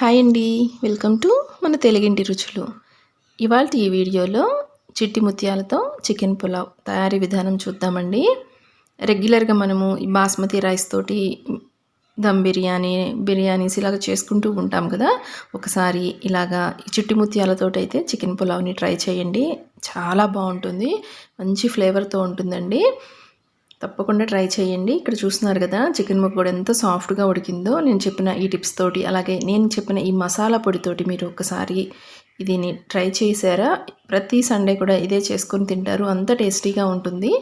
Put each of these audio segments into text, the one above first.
Hi అండి. Welcome to మన తెలుగింటి రుచులు. ఇవాళ ఈ వీడియోలో చిట్టి ముత్యాలతో చికెన్ పులావ్ తయారీ విధానం చూద్దామండి. రెగ్యులర్గా మనము ఈ బాస్మతి రైస్ తోటి దమ్ బిర్యానీ బిర్యానీస్ ఇలాగ చేసుకుంటూ ఉంటాం కదా. ఒకసారి ఇలాగా ఈ చిట్టి ముత్యాలతో అయితే చికెన్ పులావ్ని ట్రై చేయండి. చాలా బాగుంటుంది. మంచి ఫ్లేవర్తో ఉంటుందండి. తప్పకుండా ట్రై చేయండి. ఇక్కడ చూస్తున్నారు కదా చికెన్ ముక్క కూడా ఎంత సాఫ్ట్గా ఉడికిందో నేను చెప్పిన ఈ టిప్స్ తోటి అలాగే నేను చెప్పిన ఈ మసాలా పొడితోటి మీరు ఒకసారి దీన్ని ట్రై చేశారా? ప్రతి సండే కూడా ఇదే చేసుకొని తింటారు. అంత టేస్టీగా ఉంటుంది.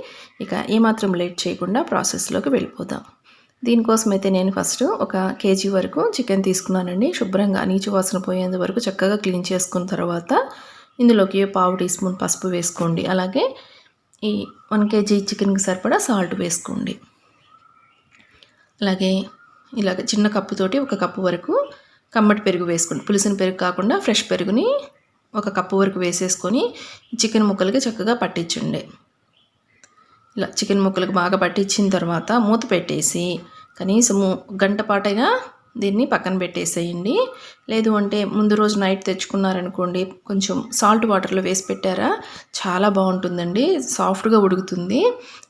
ఇక ఏమాత్రం లేట్ చేయకుండా ప్రాసెస్లోకి వెళ్ళిపోదాం. దీనికోసం అయితే నేను ఫస్ట్ ఒక కేజీ వరకు చికెన్ తీసుకున్నానండి. శుభ్రంగా నీచు వాసన పోయేంత వరకు చక్కగా క్లీన్ చేసుకున్న తర్వాత ఇందులోకి పావు టీ స్పూన్ పసుపు వేసుకోండి. అలాగే ఈ వన్ కేజీ చికెన్కి సరిపడా సాల్ట్ వేసుకోండి. అలాగే ఇలాగ చిన్న కప్పుతోటి ఒక కప్పు వరకు కమ్మటి పెరుగు వేసుకోండి. పులిసిన పెరుగు కాకుండా ఫ్రెష్ పెరుగుని ఒక కప్పు వరకు వేసేసుకొని చికెన్ ముక్కలకి చక్కగా పట్టించండి. ఇలా చికెన్ ముక్కలకు బాగా పట్టించిన తర్వాత మూత పెట్టేసి కనీసము గంట పాటైనా దీన్ని పక్కన పెట్టేసేయండి. లేదు అంటే ముందు రోజు నైట్ తెచ్చుకున్నారనుకోండి కొంచెం సాల్ట్ వాటర్లో వేసి పెట్టారా చాలా బాగుంటుందండి. సాఫ్ట్గా ఉడుకుతుంది.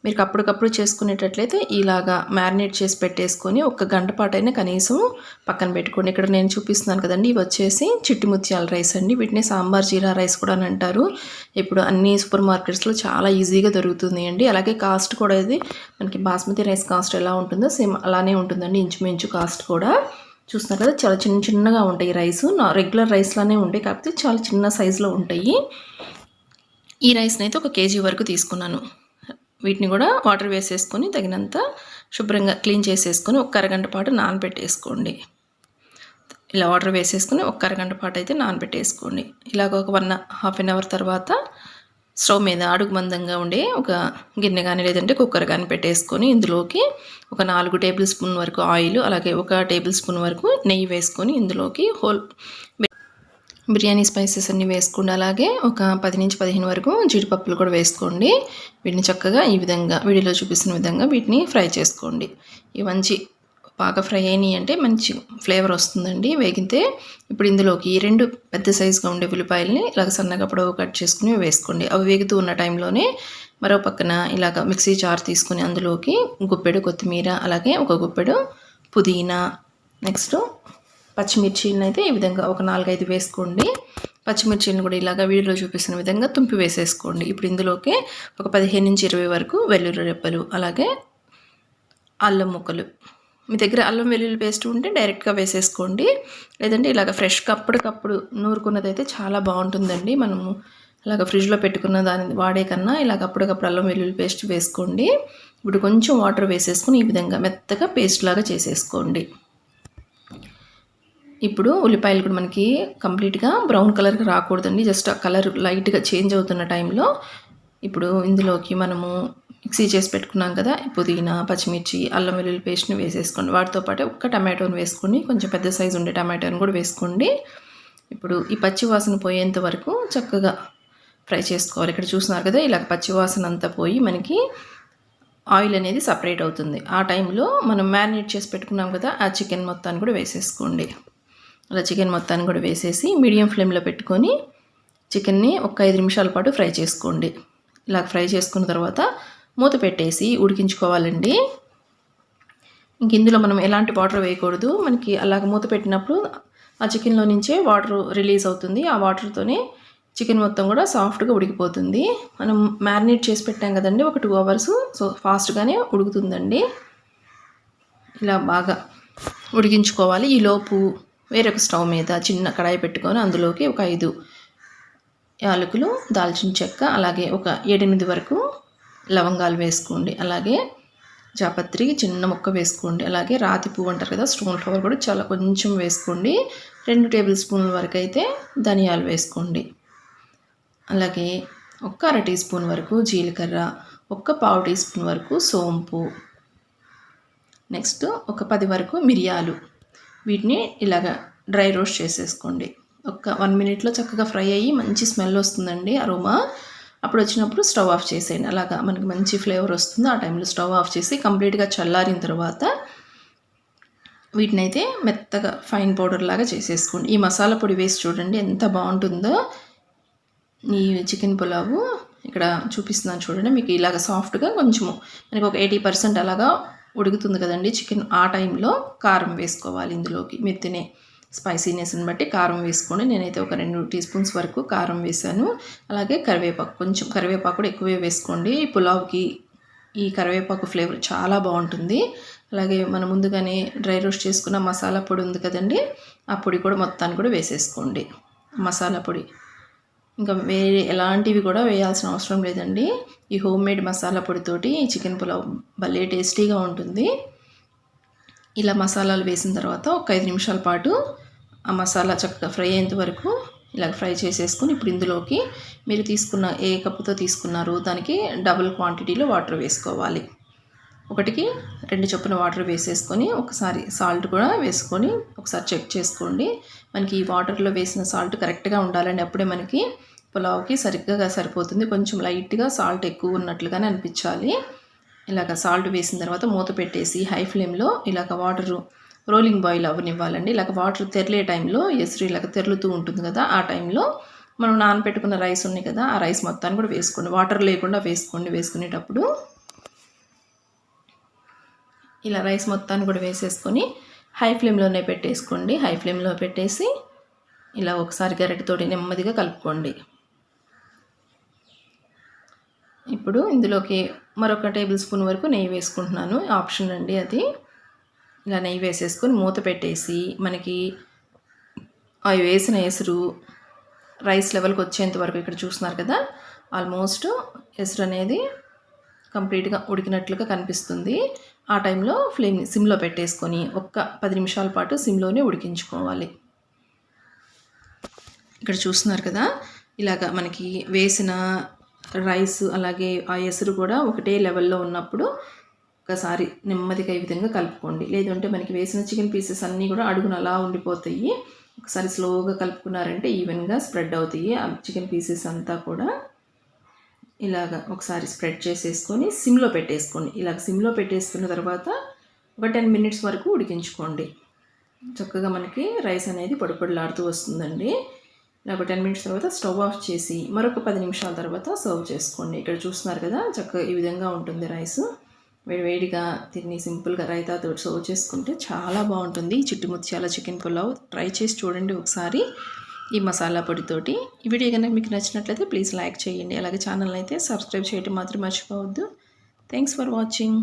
మీరు అప్పటికప్పుడు చేసుకునేటట్లయితే ఇలాగా మ్యారినేట్ చేసి పెట్టేసుకొని ఒక గంట పాటైనా కనీసం పక్కన పెట్టుకోండి. ఇక్కడ నేను చూపిస్తున్నాను కదండి ఇవి వచ్చేసి చిట్టి ముత్యాల రైస్ అండి. వీటిని సాంబార్ జీరా రైస్ కూడా అని అంటారు. ఇప్పుడు అన్ని సూపర్ మార్కెట్స్లో చాలా ఈజీగా దొరుకుతుంది అండి అలాగే కాస్ట్ కూడా ఇది. మనకి బాస్మతి రైస్ కాస్ట్ ఎలా ఉంటుందో సేమ్ అలానే ఉంటుందండి. ఇంచుమించు కాస్ట్ కూడా. చూస్తున్నారు కదా చాలా చిన్న చిన్నగా ఉంటాయి రైస్. నా రెగ్యులర్ రైస్లానే ఉంటాయి. కాకపోతే చాలా చిన్న సైజులో ఉంటాయి. ఈ రైస్ని అయితే ఒక కేజీ వరకు తీసుకున్నాను. వీటిని కూడా వాటర్ వేసేసుకొని తగినంత శుభ్రంగా క్లీన్ చేసేసుకొని ఒక అరగంట పాటు నానబెట్టేసుకోండి. ఇలా వాటర్ వేసేసుకొని ఒక అరగంట పాటు అయితే నానబెట్టేసుకోండి. ఇలాగ ఒక వన్ హాఫ్ అన్ అవర్ తర్వాత స్టవ్ మీద అడుగు మందంగా ఉండే ఒక గిన్నె కానీ లేదంటే కుక్కర్ కానీ పెట్టేసుకొని ఇందులోకి ఒక నాలుగు టేబుల్ స్పూన్ వరకు ఆయిల్ అలాగే ఒక టేబుల్ స్పూన్ వరకు నెయ్యి వేసుకొని ఇందులోకి హోల్ బిర్యానీ స్పైసెస్ అన్నీ వేసుకోండి. అలాగే ఒక పది నుంచి పదిహేను వరకు జీడిపప్పులు కూడా వేసుకోండి. వీటిని చక్కగా ఈ విధంగా వీడియోలో చూపిస్తున్న విధంగా వీటిని ఫ్రై చేసుకోండి. ఈ మంచి బాగా ఫ్రై అయినాయి అంటే మంచి ఫ్లేవర్ వస్తుందండి. వేగితే ఇప్పుడు ఇందులోకి రెండు పెద్ద సైజుగా ఉండే ఉల్లిపాయలని ఇలాగ సన్నగా పొడవు కట్ చేసుకుని వేసుకోండి. అవి వేగుతూ ఉన్న టైంలోనే మరో పక్కన ఇలాగ మిక్సీ జార్ తీసుకుని అందులోకి గుప్పెడు కొత్తిమీర అలాగే ఒక గుప్పెడు పుదీనా నెక్స్ట్ పచ్చిమిర్చిని అయితే ఈ విధంగా ఒక నాలుగైదు వేసుకోండి. పచ్చిమిర్చిని కూడా ఇలాగ వీడియోలో చూపిస్తున్న విధంగా తుంపి వేసేసుకోండి. ఇప్పుడు ఇందులోకి ఒక పదిహేను నుంచి ఇరవై వరకు వెల్లుల్లి రెప్పలు అలాగే అల్లం ముక్కలు మీ దగ్గర అల్లం వెల్లుల్లి పేస్ట్ ఉంటే డైరెక్ట్గా వేసేసుకోండి. లేదంటే ఇలాగ ఫ్రెష్గా అప్పటికప్పుడు నూరుకున్నది అయితే చాలా బాగుంటుందండి. మనము ఇలాగ ఫ్రిడ్జ్లో పెట్టుకున్న దాని వాడే కన్నా ఇలాగ అప్పటికప్పుడు అల్లం వెల్లుల్లి పేస్ట్ వేసుకోండి. ఇప్పుడు కొంచెం వాటర్ వేసేసుకొని ఈ విధంగా మెత్తగా పేస్ట్ లాగా చేసేసుకోండి. ఇప్పుడు ఉల్లిపాయలు కూడా మనకి కంప్లీట్గా బ్రౌన్ కలర్కి రాకూడదండి. జస్ట్ ఆ కలర్ లైట్గా చేంజ్ అవుతున్న టైంలో ఇప్పుడు ఇందులోకి మనము మిక్సీ చేసి పెట్టుకున్నాం కదా పుదీనా పచ్చిమిర్చి అల్లం వెల్లుల్లి పేస్ట్ని వేసేసుకోండి. వాటితో పాటు ఒక్క టమాటోని వేసుకోండి కొంచెం పెద్ద సైజు ఉండే టమాటోని కూడా వేసుకోండి. ఇప్పుడు ఈ పచ్చి వాసన పోయేంత వరకు చక్కగా ఫ్రై చేసుకోవాలి. ఇక్కడ చూస్తున్నారు కదా ఇలా పచ్చి వాసన అంతా పోయి మనకి ఆయిల్ అనేది సపరేట్ అవుతుంది. ఆ టైంలో మనం మ్యారినేట్ చేసి పెట్టుకున్నాం కదా ఆ చికెన్ మొత్తాన్ని కూడా వేసేసుకోండి. అలా చికెన్ మొత్తాన్ని కూడా వేసేసి మీడియం ఫ్లేమ్లో పెట్టుకొని చికెన్ని ఒక ఐదు నిమిషాల పాటు ఫ్రై చేసుకోండి. ఇలా ఫ్రై చేసుకున్న తర్వాత మూత పెట్టేసి ఉడికించుకోవాలండి. ఇంక ఇందులో మనం ఎలాంటి వాటర్ వేయకూడదు. మనకి అలాగ మూత పెట్టినప్పుడు ఆ చికెన్లో నుంచే వాటర్ రిలీజ్ అవుతుంది. ఆ వాటర్తోనే చికెన్ మొత్తం కూడా సాఫ్ట్గా ఉడికిపోతుంది. మనం మ్యారినేట్ చేసి పెట్టాం కదండి ఒక టూ అవర్స్. సో ఫాస్ట్గానే ఉడుకుతుందండి. ఇలా బాగా ఉడికించుకోవాలి. ఈలోపు వేరొక స్టవ్ మీద చిన్న కడాయి పెట్టుకొని అందులోకి ఒక ఐదు యాలకులు దాల్చిన చెక్క అలాగే ఒక ఏడెనిమిది వరకు లవంగాలు వేసుకోండి. అలాగే జాపత్రి చిన్న ముక్క వేసుకోండి. అలాగే రాతి పువ్వు అంటారు కదా స్టోన్ ఫ్లవర్ కూడా చాలా కొంచెం వేసుకోండి. రెండు టేబుల్ స్పూన్ల వరకు అయితే ధనియాలు వేసుకోండి. అలాగే ఒక్క అర టీ స్పూన్ వరకు జీలకర్ర ఒక్క పావు టీ స్పూన్ వరకు సోంపు. నెక్స్ట్ ఒక పది వరకు మిరియాలు. వీటిని ఇలాగ డ్రై రోస్ట్ చేసేసుకోండి. ఒక వన్ మినిట్లో చక్కగా ఫ్రై అయ్యి మంచి స్మెల్ వస్తుందండి అరోమా. అప్పుడు వచ్చినప్పుడు స్టవ్ ఆఫ్ చేసేయండి. అలాగా మనకి మంచి ఫ్లేవర్ వస్తుంది. ఆ టైంలో స్టవ్ ఆఫ్ చేసి కంప్లీట్గా చల్లారిన తర్వాత వీటినైతే మెత్తగా ఫైన్ పౌడర్ లాగా చేసేసుకోండి. ఈ మసాలా పొడి వేసి చూడండి ఎంత బాగుంటుందో. ఈ చికెన్ పులావు ఇక్కడ చూపిస్తున్నాను చూడండి. మీకు ఇలాగ సాఫ్ట్గా కొంచెము మనకి ఒక ఎయిటీ పర్సెంట్ అలాగా ఉడుకుతుంది కదండి చికెన్. ఆ టైంలో కారం వేసుకోవాలి ఇందులోకి. మీరు తినే స్పైసీనెస్ని బట్టి కారం వేసుకోండి. నేనైతే ఒక రెండు టీ స్పూన్స్ వరకు కారం వేసాను. అలాగే కరివేపాకు కొంచెం కరివేపాకు కూడా ఎక్కువే వేసుకోండి. పులావ్కి ఈ కరివేపాకు ఫ్లేవర్ చాలా బాగుంటుంది. అలాగే మనం ముందుగానే డ్రై రోస్ట్ చేసుకున్న మసాలా పొడి ఉంది కదండి ఆ పొడి కూడా మొత్తాన్ని కూడా వేసేసుకోండి. మసాలా పొడి. ఇంకా వేరే ఎలాంటివి కూడా వేయాల్సిన అవసరం లేదండి. ఈ హోమ్ మేడ్ మసాలా పొడితోటి చికెన్ పులావ్ భలే టేస్టీగా ఉంటుంది. ఇలా మసాలాలు వేసిన తర్వాత ఒక ఐదు నిమిషాల పాటు ఆ మసాలా చక్కగా ఫ్రై అయ్యేంత వరకు ఇలా ఫ్రై చేసేసుకొని ఇప్పుడు ఇందులోకి మీరు తీసుకున్న ఏ కప్పుతో తీసుకున్నారు దానికి డబుల్ క్వాంటిటీలో వాటర్ వేసుకోవాలి. ఒకటికి రెండు చొప్పున వాటర్ వేసేసుకొని ఒకసారి సాల్ట్ కూడా వేసుకొని ఒకసారి చెక్ చేసుకోండి. మనకి ఈ వాటర్లో వేసిన సాల్ట్ కరెక్ట్గా ఉండాలండి. అప్పుడే మనకి పులావ్కి సరిగ్గా సరిపోతుంది. కొంచెం లైట్గా సాల్ట్ ఎక్కువ ఉన్నట్లుగానే అనిపించాలి. ఇలాగ సాల్ట్ వేసిన తర్వాత మూత పెట్టేసి హై ఫ్లేమ్లో ఇలాగ వాటరు రోలింగ్ బాయిల్ అవ్వనివ్వాలండి ఇలాగ వాటర్ తెరలే టైంలో ఎసురు ఇలాగ తెరులుతూ ఉంటుంది కదా ఆ టైంలో మనం నానబెట్టుకున్న రైస్ ఉన్నాయి కదా ఆ రైస్ మొత్తాన్ని కూడా వేసుకోండి. వాటర్ లేకుండా వేసుకోండి. వేసుకునేటప్పుడు ఇలా రైస్ మొత్తాన్ని కూడా వేసేసుకొని హై ఫ్లేమ్లోనే పెట్టేసుకోండి. హై ఫ్లేమ్లో పెట్టేసి ఇలా ఒకసారి గరిటెతోటి నెమ్మదిగా కలుపుకోండి. ఇప్పుడు ఇందులోకి మరొక టేబుల్ స్పూన్ వరకు నెయ్యి వేసుకుంటున్నాను. ఆప్షన్ అండి అది. ఇలా నెయ్యి వేసేసుకొని మూత పెట్టేసి మనకి అవి వేసిన ఎసురు రైస్ లెవెల్కి వచ్చేంత వరకు ఇక్కడ చూస్తున్నారు కదా ఆల్మోస్ట్ ఎసురు అనేది కంప్లీట్గా ఉడికినట్లుగా కనిపిస్తుంది. ఆ టైంలో ఫ్లేమ్ సిమ్లో పెట్టేసుకొని ఒక్క పది నిమిషాల పాటు సిమ్లోనే ఉడికించుకోవాలి. ఇక్కడ చూస్తున్నారు కదా ఇలాగ మనకి వేసిన రైస్ అలాగే ఆ ఎసురు కూడా ఒకటే లెవెల్లో ఉన్నప్పుడు ఒకసారి నెమ్మదిగా ఈ విధంగా కలుపుకోండి. లేదంటే మనకి వేసిన చికెన్ పీసెస్ అన్నీ కూడా అడుగున అలా ఉండిపోతాయి. ఒకసారి స్లోగా కలుపుకున్నారంటే ఈవెన్గా స్ప్రెడ్ అవుతాయి. ఆ చికెన్ పీసెస్ అంతా కూడా ఇలాగ ఒకసారి స్ప్రెడ్ చేసేసుకొని సిమ్లో పెట్టేసుకోండి. ఇలాగ సిమ్లో పెట్టేసుకున్న తర్వాత ఒక టెన్ మినిట్స్ వరకు ఉడికించుకోండి. చక్కగా మనకి రైస్ అనేది పొడిపొడిలాడుతూ వస్తుందండి. వస్తుందండి ఒక టెన్ మినిట్స్ తర్వాత స్టవ్ ఆఫ్ చేసి మరొక పది నిమిషాల తర్వాత సర్వ్ చేసుకోండి. ఇక్కడ చూస్తున్నారు కదా చక్కగా ఈ విధంగా ఉంటుంది రైస్. వేడి వేడిగా తిని సింపుల్గా రైతాతో సర్వ్ చేసుకుంటే చాలా బాగుంటుంది. చిట్టు ముత్యాల చికెన్ పులావ్ ట్రై చేసి చూడండి ఒకసారి ఈ మసాలా పొడితోటి. ఈ వీడియో కనుక మీకు నచ్చినట్లయితే ప్లీజ్ లైక్ చేయండి. అలాగే ఛానల్ అయితే సబ్స్క్రైబ్ చేయడం మాత్రం మర్చిపోవద్దు. Thanks for watching